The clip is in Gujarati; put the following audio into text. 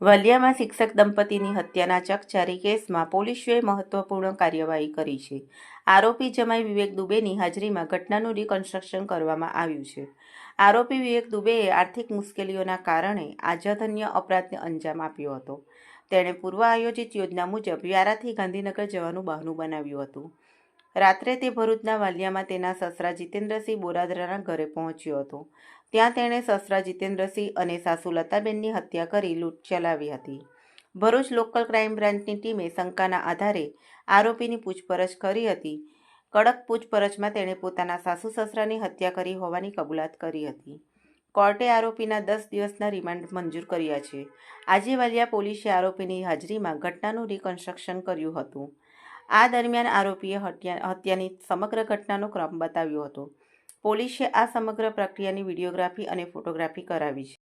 વાલિયામાં શિક્ષક દંપતીની હત્યાના ચકચારી કેસમાં પોલીસોએ મહત્વપૂર્ણ કાર્યવાહી કરી છે. આરોપી જમાઈ વિવેક દુબેની હાજરીમાં ઘટનાનું રિકન્સ્ટ્રક્શન કરવામાં આવ્યું છે. આરોપી વિવેક દુબેએ આર્થિક મુશ્કેલીઓના કારણે આજાધન્ય અપરાધને અંજામ આપ્યો હતો. તેણે પૂર્વ આયોજિત યોજના મુજબ વ્યારાથી ગાંધીનગર જવાનું બહાનું બનાવ્યું હતું. રાત્રે તે ભરૂચના વાલિયામાં તેના સસરા જીતેન્દ્રસિંહ બોરાદરાના ઘરે પહોંચ્યો હતો. ત્યાં તેણે સસરા જીતેન્દ્રસિંહ અને સાસુ લતાબેનની હત્યા કરી લૂંટ ચલાવી હતી. ભરૂચ લોકલ ક્રાઇમ બ્રાન્ચની ટીમે શંકાના આધારે આરોપીની પૂછપરછ કરી હતી. કડક પૂછપરછમાં તેણે પોતાના સાસુ સસરાની હત્યા કરી હોવાની કબૂલાત કરી હતી. કોર્ટે આરોપીના દસ દિવસના રિમાન્ડ મંજૂર કર્યા છે. આજે વાલિયા પોલીસે આરોપીની હાજરીમાં ઘટનાનું રિકન્સ્ટ્રક્શન કર્યું હતું. આ દરમિયાન આરોપીએ હત્યા, હત્યાની સમગ્ર ઘટનાનો ક્રમ બતાવ્યો હતો. પોલીસે આ સમગ્ર પ્રક્રિયાની વિડીયોગ્રાફી અને ફોટોગ્રાફી કરાવી છે.